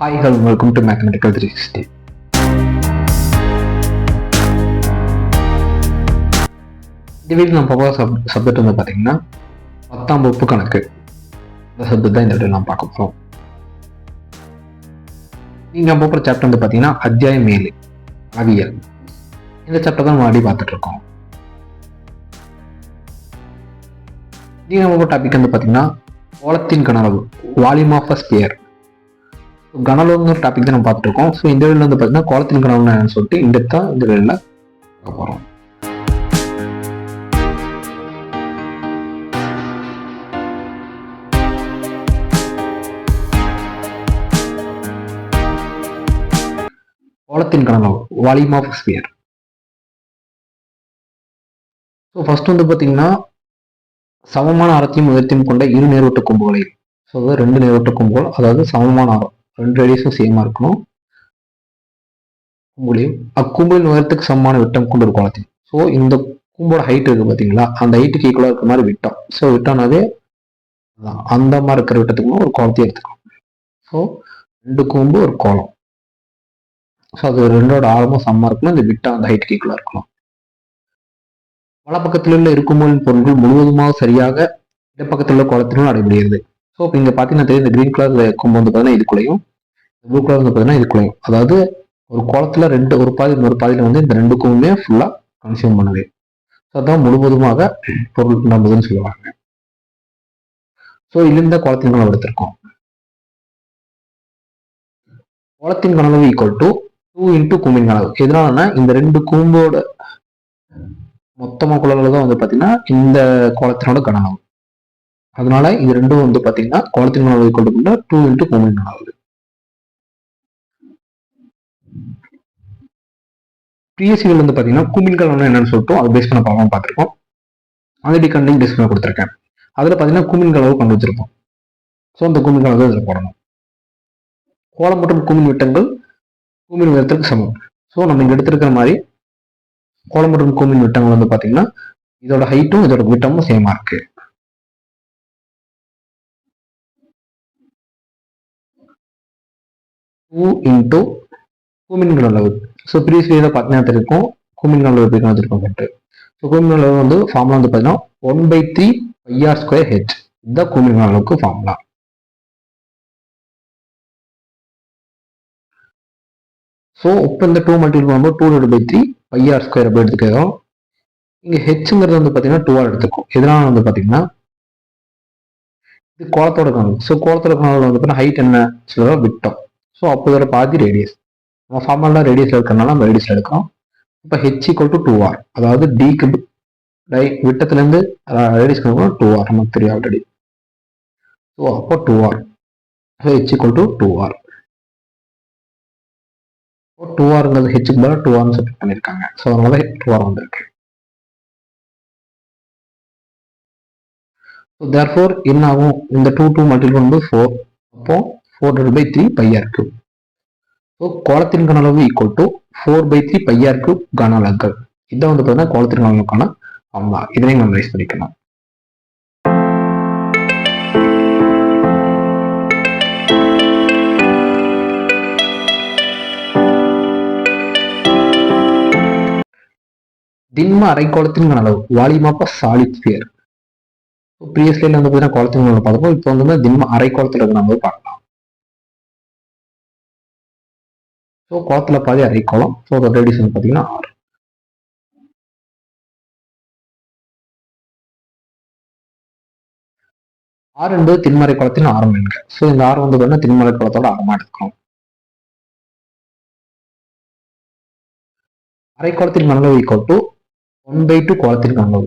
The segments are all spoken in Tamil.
Hi hello welcome to mathematical three sixty இந்த வீட்டில் நம்ம பார்க்க சப் சப்ஜெக்ட் வந்து பார்த்தீங்கன்னா பத்தாம் வகுப்பு கணக்கு. இந்த சப்ஜெக்ட் தான் இந்த வீடியோ நம்ம பார்க்க போகிறோம் நீங்கள் போகிற சாப்டர் வந்து பார்த்தீங்கன்னா அத்தியாயம் ஏழு அவியல் இந்த சாப்டர் தான் முன்னாடி பார்த்துட்டு இருக்கோம். நீங்கள் நம்ம டாபிக் வந்து பார்த்தீங்கன்னா கோலத்தின் கனளவு வால்யூம் ஆஃப் அ ஸ்பியர் கனலோங்கிற டாபிக் தான் நம்ம பார்த்துட்டு இருக்கோம் ஸோ இந்த வீடியோவில் வந்து பார்த்தீங்கன்னா குளத்தின் கனவுன்னு சொல்லிட்டு இந்த தான் இந்த வீடியோவில் பார்க்க போகிறோம் கோலத்தின் கனவு volume of sphere so first வந்து பார்த்தீங்கன்னா சமமான அறத்தையும் உயர்த்தியும் கொண்ட இரு நேர்வட்ட கொம்புகளை ஸோ அதாவது ரெண்டு நேர்வட்ட கொம்புகள் அதாவது சமமான அறம் ரெண்டு ரேடியஸும் சேமா இருக்கணும். கும்புலையும் அக்கும்பலின் உயரத்துக்கு சமமான விட்டம் கொண்டு ஒரு கோலத்தில் ஸோ இந்த கூம்போட ஹைட் இருக்கு பார்த்தீங்களா அந்த ஹைட்டுக்கு ஈக்குவலாக இருக்கிற மாதிரி விட்டம். ஸோ விட்டம்னாவே அந்த மாதிரி இருக்கிற விட்டத்துக்கு ஒரு கோலத்தையும் எடுத்துக்கலாம். ஸோ ரெண்டு கூம்பு ஒரு கோலம் ஸோ அது ரெண்டோட ஆழமும் சமமாக இருக்கணும். இந்த விட்டம் அந்த ஹைட்டுக்கு ஈக்குவலாக இருக்கணும். வலப்பக்கத்தில் உள்ள இருக்கும்போது பொருட்கள் முழுவதுமாக சரியாக இடப்பக்கத்தில் உள்ள கோலத்திலும் நடைபெறுகிறது. ஸோ இப்போ இங்கே பார்த்தீங்கன்னா தெரியும் இந்த கிரீன் கலர் கொம்பு வந்து பார்த்தீங்கன்னா இதுக்குள்ளேயும் ப்ளூ கலர் வந்து பார்த்தீங்கன்னா இதுக்குள்ளேயும் அதாவது ஒரு குளத்தில் ரெண்டு ஒரு பாதி இன்னொரு பாதியில் வந்து இந்த ரெண்டு கொம்புமே ஃபுல்லாக கன்சியூம் பண்ணுது. ஸோ அதான் முழுவதுமாக பொருள் நம்புதுன்னு சொல்லுவாங்க. ஸோ இதிலிருந்த குளத்தின் கனவு எடுத்திருக்கோம். குளத்தின் கனவு ஈக்குவல் டு டூ இன்டூ கும்பின் கனவு. எதனாலன்னா இந்த ரெண்டு கூம்போட மொத்தமாக குழந்தை தான் வந்து பார்த்தீங்கன்னா இந்த குளத்தினோட கனவு. அதனால இது ரெண்டும் வந்து பாத்தீங்கன்னா குளத்தின் கனவு கொண்டு டு டூ இன்ட்டு கும்பின் அளவு பிஎஸ்சிகள் வந்து பார்த்தீங்கன்னா குமிழ்கள் வந்து என்னன்னு சொல்லிட்டு அதை பேஸ் பண்ண பார்க்கலாம் பார்த்துருக்கோம். ஆல்ரெடி கண்டிங் பேஸ் பண்ண கொடுத்துருக்கேன். அதில் பார்த்தீங்கன்னா குமிழ் அளவு கொண்டு வச்சிருப்போம். ஸோ அந்த குமிழ் அளவு இதில் போடணும். கோலம் மற்றும் குமிழ் விட்டங்கள் குமிழ் விட்டத்துக்கு சமம். ஸோ நம்ம இங்கே எடுத்திருக்கிற மாதிரி கோலம் மற்றும் கூமின் விட்டங்கள் வந்து பார்த்தீங்கன்னா இதோட ஹைட்டும் இதோட விட்டமும் சேமாக இருக்குது டூ இன்டூ குமிழ்கள் அளவு. ஸோ ப்ரீவியஸ் வீடியோவில் பார்த்தீங்கன்னா தெரிவிக்கும் கூமின்கள் அளவு எப்படி வச்சிருக்கோம் சொல்லிட்டு ஸோ கூமின் அளவு வந்து ஃபார்முலா வந்து பார்த்தீங்கன்னா one by three pi r square H இதுதான் கூமின்கள் அளவுக்கு ஃபார்முலா ஸோ இப்போ இந்த டூ மல்டிபிள் பண்ணும்போது two divide by three pi r square அப்படி எடுத்துக்கிறோம் இங்கே ஹெச்ங்கிறது வந்து பார்த்தீங்கன்னா டூவாக எடுத்துக்கும். இதனால வந்து பார்த்தீங்கன்னா இது கோலத்தோட கணக்கு ஸோ கோலத்தோட கணக்கு வந்து பார்த்தீங்கன்னா ஹைட் என்ன? சொல்லுவோம் விட்டோம். ஸோ அப்போ இதோட பாதி ரேடியஸ் நம்ம ஃபார்மலாக ரேடியஸ் எடுக்கிறனால நம்ம ரேடியஸ் எடுக்கிறோம். இப்போ H equal to two R அதாவது டிக்கு டை விட்டத்துலேருந்து ரேடியஸ் கணக்கு டூ ஆர் நமக்கு தெரியும் ஆல்ரெடி ஸோ அப்போ two R so H equal to two R two ஆருங்கிறது ஹெச்சுக்கு பதிலாக டூ ஆர்னு செட் பண்ணியிருக்காங்க. ஸோ அதனால டூ ஆர் வந்திருக்கு ஸோ தேர் ஃபோர் என்ன ஆகும் இந்த டூ டூ மல்டிபிள் வந்து ஃபோர் அப்போ four divide by three pi r cube so கோலத்தின் கன அளவு equal to four by three pi r cube கன அளவுகள் இதான் வந்து பார்த்தீங்கன்னா கோலத்தின் அளவுக்கான ஃபார்முலா இதனையும் மெமரைஸ் பண்ணிக்கணும். திண்ம அரைக்கோளத்தின் கன அளவு வால்யூம் ஆஃப் சாலிட் ஸ்பியர் வந்து பார்த்தீங்கன்னா குளத்தின் பார்த்தோம். பார்த்தப்போ இப்போ வந்து திண்ம அரைக்கோளத்தில் இருக்கிற நம்ம பார்க்கலாம். ஸோ குளத்துல பாதி அரைக்கோளம் ஸோ அதோட ரேடியஸ் வந்து பார்த்தீங்கன்னா ஆறு. ஆறு என்பது தின்மறை குளத்தின் ஆரம் என்க. ஸோ இந்த ஆறு வந்து பார்த்தீங்கன்னா தின்மறை குளத்தோட ஆரமாக எடுக்கணும் அரைக்கோளத்தின் கனவு equal to one by two கோலத்தின் கனவு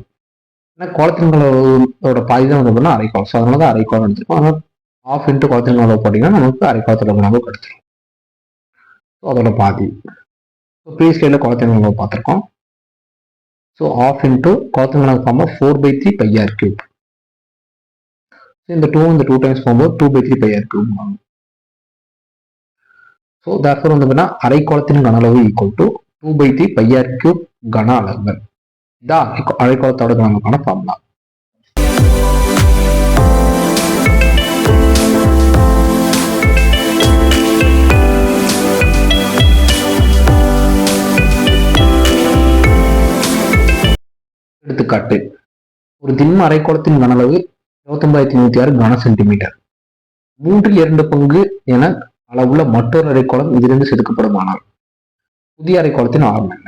ஏன்னா கோலத்தின் கனவோட பாதி தான் வந்து பார்த்தீங்கன்னா அரைக்கோளம் ஸோ அதனால தான் அரைக்கோளம் எடுத்துருக்கோம். ஆனால் ஆஃப் இன்ட்டு குளத்தின் கனவு போட்டிங்கன்னா நமக்கு அரைக்கோளத்தோட கனவு கிடைச்சிடும் ஸோ அதோட பாதி. ஸோ ப்ரீஸ்கேல லைனில் பார்த்துருக்கோம். ஸோ ஆஃப் இன்ட்டு குளத்தின் ஃபார்மாக four by three pi r cube இந்த டூ இந்த டூ டைம்ஸ் போகும்போது two by three pi r cube வாங்கும் ஸோ தேர்ஃபோர் வந்து பார்த்தீங்கன்னா அரை குளத்தின் கன அளவு equal to two by three pi r cube கன அளவுகள் இதான் அரை குளத்தோட கனவுக்கான ஃபார்முலா எடுத்துக்காட்டு ஒரு திண்ம அரைக்கோளத்தின் கனளவு இருபத்தொன்பதாயிரத்தி நூத்தி ஆறு கன சென்டிமீட்டர். மூன்றில் இரண்டு பங்கு என அளவுள்ள மற்றொரு அரைக்கோளம் இதிலிருந்து செதுக்கப்படுமானால் புதிய அரைக்கோளத்தின் ஆழம் என்ன?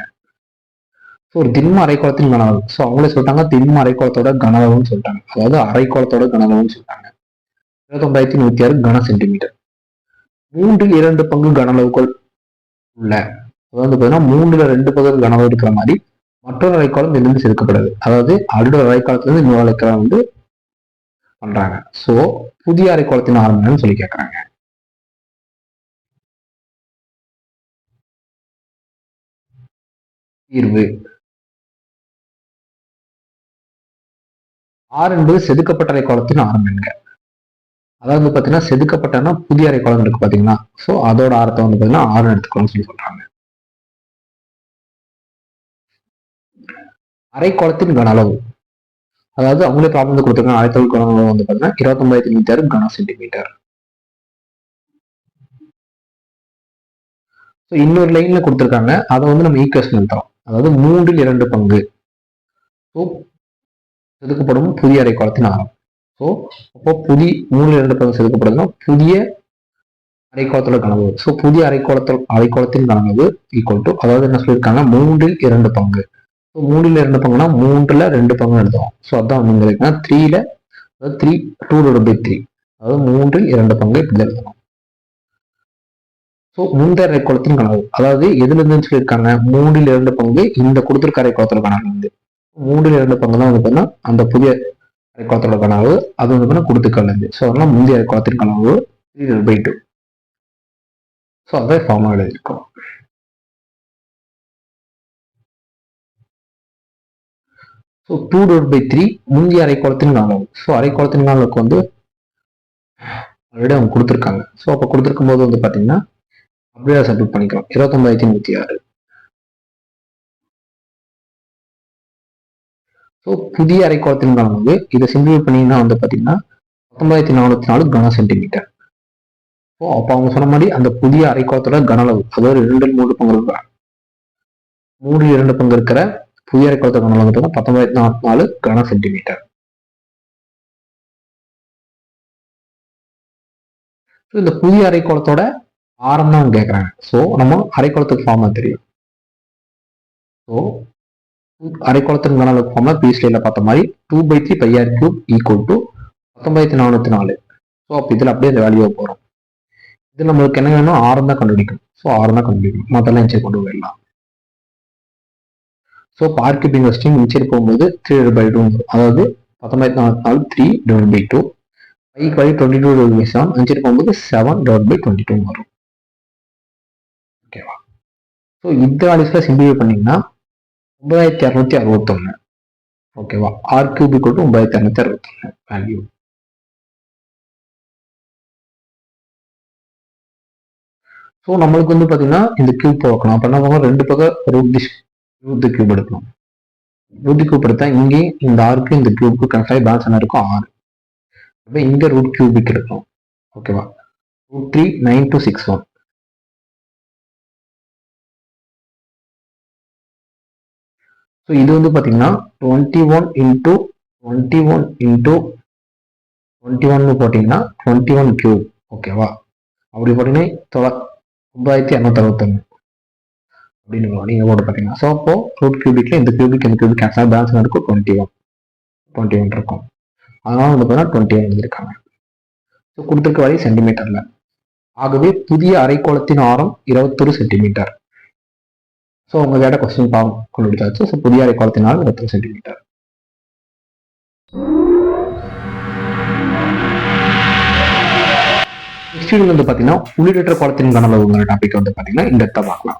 ஸோ ஒரு திண்ம அரைக்கோளத்தின் கனளவு ஸோ அவங்களே சொல்லிட்டாங்க திண்ம அரைக்கோளத்தோட கனளவுன்னு சொல்லிட்டாங்க. அதாவது அரைக்கோளத்தோட கனளவுன்னு சொல்லிட்டாங்க. இருபத்தொன்பதாயிரத்தி நூத்தி ஆறு கன சென்டிமீட்டர். மூன்றில் இரண்டு பங்கு கனளவுகள் உள்ள அதாவது பார்த்தீங்கன்னா மூன்றுல ரெண்டு பங்கு கனவு இருக்கிற மாதிரி மற்றொரு அரைக்காலம் இதிலிருந்து செதுக்கப்படுது அதாவது அடுத்த அரைக்காலத்திலிருந்து இன்னொரு அரைக்காலம் வந்து பண்றாங்க. ஸோ புதிய அரைக்கோளத்தின் ஆரம்பம்னு சொல்லி கேட்கறாங்க தீர்வு. ஆறு என்பது செதுக்கப்பட்ட அரைக்கோளத்தின் ஆரம்பம் என்க. அதாவது பார்த்தீங்கன்னா செதுக்கப்பட்டனா புதிய அரைக்கோளம் இருக்கு பார்த்தீங்கன்னா ஸோ அதோட ஆரத்தை வந்து பார்த்தீங்கன்னா ஆறு எடுத்துக்கலாம்னு சொல்லி சொல்றாங்க. அரைக்கோளத்தின் கன அளவு. அதாவது அவங்களே ப்ராப்ளம் வந்து கொடுத்துருக்காங்க. அரைத்தல் கன அளவு வந்து பார்த்தீங்கன்னா இருபத்தொன்பதாயிரத்தி மீட்டர் கன சென்டிமீட்டர் ஸோ இன்னொரு லைன்ல கொடுத்துருக்காங்க. அதை வந்து நம்ம ஈக்குவேஷன் எழுதுறோம் அதாவது மூன்றில் இரண்டு பங்கு. ஸோ செதுக்கப்படும் புதிய அரைக்கோளத்தின் ஆரம். ஸோ அப்போ புதிய மூணில் இரண்டு பங்கு செதுக்கப்படுதுன்னா புதிய அரைக்கோளத்தோட கனவு ஸோ புதிய அரைக்கோளத்தோட அரைக்கோளத்தின் கனவு ஈக்குவல் டு அதாவது என்ன சொல்லியிருக்காங்க மூன்றில் இரண்டு பங்கு. மூணில் இரண்டு பங்குனா மூன்றுல ரெண்டு பங்கு எழுதுவோம் ஸோ அதான் வந்து இருக்குன்னா த்ரீல அதாவது three two divide by three அதாவது மூன்றில் இரண்டு பங்கு இப்படி எழுதணும் ஸோ முந்தைய அரைக்குளத்தின் கனவு. அதாவது எதுல இருந்துன்னு சொல்லியிருக்காங்க மூன்றில் இரண்டு பங்கு இந்த கொடுத்துருக்க அரைக்கோளத்தோட கனவு வந்து. மூன்றில் இரண்டு பங்கு தான் வந்து பார்த்தீங்கன்னா அந்த புதிய அரைக்கோளத்தோட கனவு. அது வந்து பார்த்தீங்கன்னா கொடுத்துக்கல் ஸோ அதெல்லாம் முந்தைய அரைக்கோளத்தின் கனவு த்ரீ பை டூ ஸோ அதை ஃபார்மாக எழுதியிருக்கோம். So two dot by three முந்தைய அரைக்கோளத்தின் நானூறு. ஸோ அரைக்கோளத்தின் அளவுக்கு வந்து ஆல்ரெடி அவங்க கொடுத்துருக்காங்க. ஸோ அப்போ கொடுத்துருக்கும் போது வந்து பார்த்தீங்கன்னா அப்படியே சப்மிட் பண்ணிக்கலாம் இருபத்தொம்பதாயிரத்தி நூற்றி ஆறு. ஸோ புதிய அரைக்கோளத்தின் வந்து இதை சிம்பிள் பண்ணிங்கன்னா வந்து பார்த்தீங்கன்னா பத்தொன்பதாயிரத்தி நானூற்றி நாலு கன சென்டிமீட்டர் ஸோ அப்போ அவங்க சொன்ன மாதிரி அந்த புதிய அரைக்கோளத்தோட கன அளவு அதாவது இரண்டு மூன்று பங்கு இருக்கிற மூணு இரண்டு பங்கு இருக்கிற புதிய அரைக்கோளத்தோட கன அளவு பார்த்தீங்கன்னா பத்தொன்பதாயிரத்தி நாற்பத்தி நாலு கன சென்டிமீட்டர் ஸோ இந்த புதிய அரைக்கோளத்தோட ஆரம் தான் கேட்குறாங்க ஸோ நம்ம அரைக்கோளத்துக்கு ஃபார்மாக தெரியும். ஸோ அரைக்கோளத்தின் கன அளவு ஃபார்ம்ல பார்த்த மாதிரி two by three pi r cube equal to பத்தொன்பதாயிரத்தி நானூற்றி நாலு. ஸோ அப்போ இதில் அப்படியே இந்த வேல்யூவை போகிறோம் இது நம்மளுக்கு என்ன வேணும் ஆரம் தான் கண்டுபிடிக்கணும். ஸோ ஆரம் தான் கண்டுபிடிக்கணும். மற்றெல்லாம் இன்ச்சை கொண்டு போயிடலாம். ஸோ பார்க் கீப்பிங் மிச்சர் போகும்போது த்ரீ பை டூ அதாவது பத்தொன்பது நானூற்றி நாலு த்ரீ டிவைட் பை டூ பைக்கு வழி twenty two divide by seven இன்ச்சர் போகும்போது seven divide by twenty two வரும். ஓகேவா ஸோ இந்த வேல்யூஸில் சிம்பிளிஃபை பண்ணிங்கன்னா ஒன்பதாயிரத்தி இரநூத்தி அறுபத்தொன்னு. ஓகேவா ஆர் கியூபி ஈக்குவல் ஒன்பதாயிரத்தி இரநூத்தி அறுபத்தொன்னு வேல்யூ ஸோ நம்மளுக்கு வந்து பார்த்தீங்கன்னா இந்த கியூப் பார்க்கணும் அப்போ என்ன ரெண்டு பக்கம் ரூட் டிஷ் ரூட் கியூப் எடுக்கணும் ரூட் கியூப் எடுத்தா இங்கே இந்த ஆருக்கு இந்த கியூப்க்கு கனெக்ட் ஆகி பேலன்ஸ் என்ன இருக்கும் ஆறு. அப்போ இங்கே ரூட் கியூபிக் எடுக்கணும் ஓகேவா root three nine two six one so இது வந்து பார்த்தீங்கன்னா twenty one into twenty one into twenty ஒன்னு போட்டிங்கன்னா டுவெண்ட்டி ஒன் கியூப் ஓகேவா அப்படி போட்டிங்கன்னா தொலை ஒன்பதாயிரத்தி இரநூத்தி அறுபத்தொன்று அப்படின்னு நீங்கள் போட பார்த்தீங்கன்னா ஸோ அப்போது ரூட் கியூபிக்கில் இந்த கியூபிக் இந்த கியூபிக் கேன்சல் பேலன்ஸ் இருக்கும் டுவெண்ட்டி ஒன் டுவெண்ட்டி ஒன் இருக்கும். அதனால் வந்து பார்த்தீங்கன்னா டுவெண்ட்டி ஒன் எழுதியிருக்காங்க ஸோ கொடுத்துருக்க வரை சென்டிமீட்டரில் ஆகவே புதிய அரைக்கோளத்தின் ஆரம் இருபத்தொரு சென்டிமீட்டர் ஸோ உங்க கேட்ட கொஸ்டின் பாவம் கண்டுபிடிச்சாச்சு. ஸோ புதிய அரைக்கோளத்தின் ஆரம் இருபத்தொரு சென்டிமீட்டர் நெக்ஸ்ட் வந்து பார்த்தீங்கன்னா உள்ளிடற்ற கோலத்தின் கனளவுங்கிற டாபிக் வந்து பார்த்தீங்கன்னா இந்த பார்க்கலாம்.